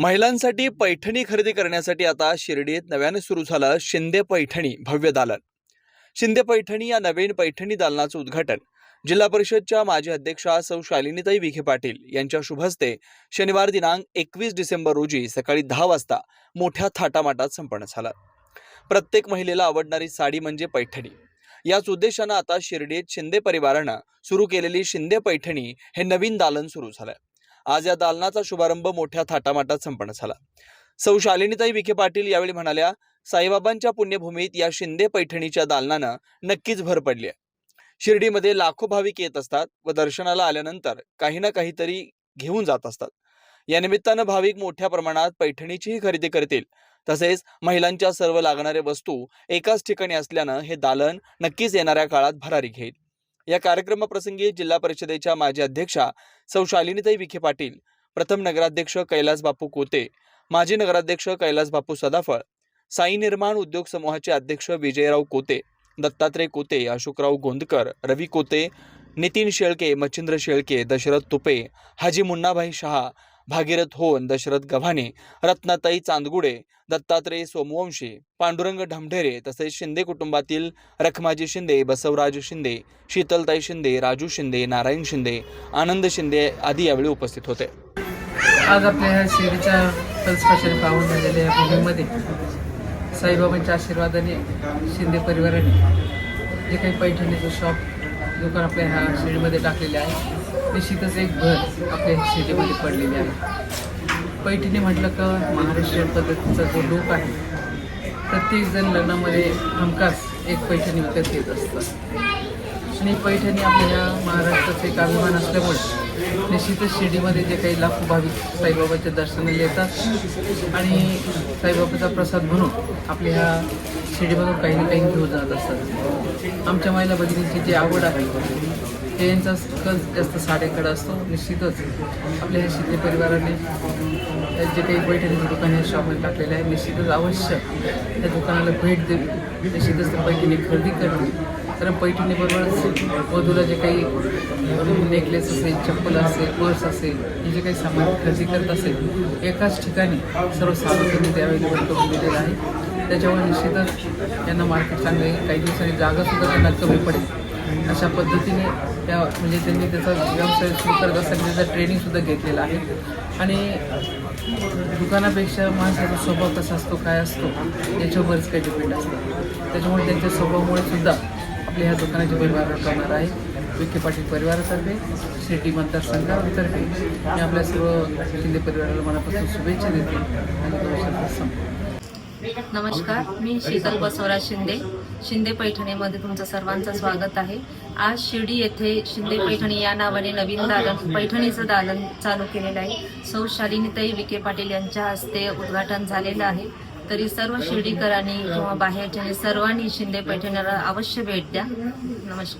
महिलांसाठी पैठणी खरेदी करण्यासाठी आता शिर्डीत नव्याने सुरू झालं शिंदे पैठणी भव्य दालन. शिंदे पैठणी या नवीन पैठणी दालनाचं उद्घाटन जिल्हा परिषदच्या माजी अध्यक्षा सौ शालिनीताई विखे पाटील यांच्या शुभस्ते शनिवार दिनांक एकवीस डिसेंबर रोजी सकाळी दहा वाजता मोठ्या थाटामाटात संपन्न झालं. प्रत्येक महिलेला आवडणारी साडी म्हणजे पैठणी. याच उद्देशानं आता शिर्डीत शिंदे परिवारानं सुरू केलेली शिंदे पैठणी हे नवीन दालन सुरू झालं आज या दालनाचा शुभारंभ मोठ्या थाटामाटात संपन्न झाला. सौ शालिनीताई विखे पाटील यावेळी म्हणाल्या साईबाबांच्या पुण्यभूमीत या शिंदे पैठणीच्या दालनानं नक्कीच भर पडली आहे. शिर्डीमध्ये लाखो भाविक येत असतात व दर्शनाला आल्यानंतर काही ना काहीतरी घेऊन जात असतात. या निमित्तानं भाविक मोठ्या प्रमाणात पैठणीचीही खरेदी करतील. तसेच महिलांच्या सर्व लागणाऱ्या वस्तू एकाच ठिकाणी असल्यानं हे दालन नक्कीच येणाऱ्या काळात भरारी घेईल. या कार्यक्रमाप्रसंगी जिल्हा परिषदेच्या माजी अध्यक्षा सौ शालिनीताई विखे पाटील प्रथम नगराध्यक्ष कैलास बापू कोते माजी नगराध्यक्ष कैलास बापू सदाफळ साई निर्माण उद्योग समूहाचे अध्यक्ष विजयराव कोते दत्तात्रय कोते अशोकराव गोंदकर रवी कोते नितीन शेळके मच्छिंद्र शेळके दशरथ तुपे हाजी मुन्नाभाई शहा भागीरथ होन दशरथ गव्हाणे रत्नाताई चांदगुडे दत्तात्रय सोमवंशी पांडुरंग ढमढेरे तसेच शिंदे कुटुंबातील रखमाजी शिंदे बसवराज शिंदे शीतलताई शिंदे राजू शिंदे नारायण शिंदे आनंद शिंदे आदी यावेळी उपस्थित होते. आज आपल्या ह्या शिर्डीच्या कल्सपाशन पाहून झालेल्या या भूमीमध्ये साईबाबांच्या आशीर्वादाने शिंदे परिवाराने जे काही पैठणीचं शॉप दुकान आपल्या ह्या शिर्डीमध्ये टाकलेले आहे निश्चितच एक भर आपल्या शेतीमध्ये पडलेली आहे. पैठणी म्हटलं का महाराष्ट्रीयन पद्धतीचा जो लोक आहे प्रत्येकजण लग्नामध्ये हमखास एक पैठणी विकत घेत असतं आणि पैठणी आपल्या महाराष्ट्राचं एक अभिमान असल्यामुळे निश्चितच शिर्डीमध्ये जे काही लाखो भाविक साईबाबाच्या दर्शनाला येतात आणि साईबाबाचा प्रसाद म्हणून आपल्या ह्या शिर्डीमधून काही ना काही घेऊन जात असतात. आमच्या महिला भगिनीची जी आवड आहे यांचा कल जास्त साड्याकडे असतो निश्चितच. आपल्या ह्या शिंदे परिवाराने जे काही पैठणीचं दुकान या शॉपमध्ये टाकलेलं आहे निश्चितच अवश्य त्या दुकानाला भेट देवी निश्चितच त्या पैठणी खरेदी करणे कारण पैठणीबरोबरच वधूला जे काही नेकलेस असेल चप्पल असेल पर्स असेल हे जे काही सामान खरेदी करत असेल एकाच ठिकाणी सर्व सामग्री ते अवेलेबल करून दिलेलं आहे. त्याच्यामुळे निश्चितच यांना मार्केट चांगलं काही दिवसांनी जागासुद्धा त्यांना कमी पडेल. अशा पद्धतीने त्या म्हणजे त्यांनी त्याचा व्यवसाय सुरू करत असताना त्याचा ट्रेनिंगसुद्धा घेतलेला आहे. आणि दुकानापेक्षा माणसाचा स्वभाव कसा असतो काय असतो याच्यावर बरेच काही डिपेंड असतं. त्याच्यामुळे त्यांच्या स्वभावामुळे सुद्धा आपल्या ह्या दुकानाचे परिवार करणार आहे. विखे पाटील परिवारातर्फे शेट्टी मतदारसंघातर्फे. मी आपल्या सर्व शिंदे परिवाराला मनापासून शुभेच्छा देते. आणि दोन नमस्कार मी शीतल बसवराज शिंदे. शिंदे पैठणीमध्ये तुमचं सर्वांचं स्वागत आहे. आज शिर्डी येथे शिंदे पैठणी या नावाने नवीन दालन पैठणीचं दालन चालू केलेलं आहे. सौ शालिनीताई विखे पाटील यांच्या हस्ते उद्घाटन झालेलं आहे. तरी सर्व शिर्डीकरांनी किंवा बाहेरच्या सर्वांनी शिंदे पैठणीला अवश्य भेट द्या. नमस्कार.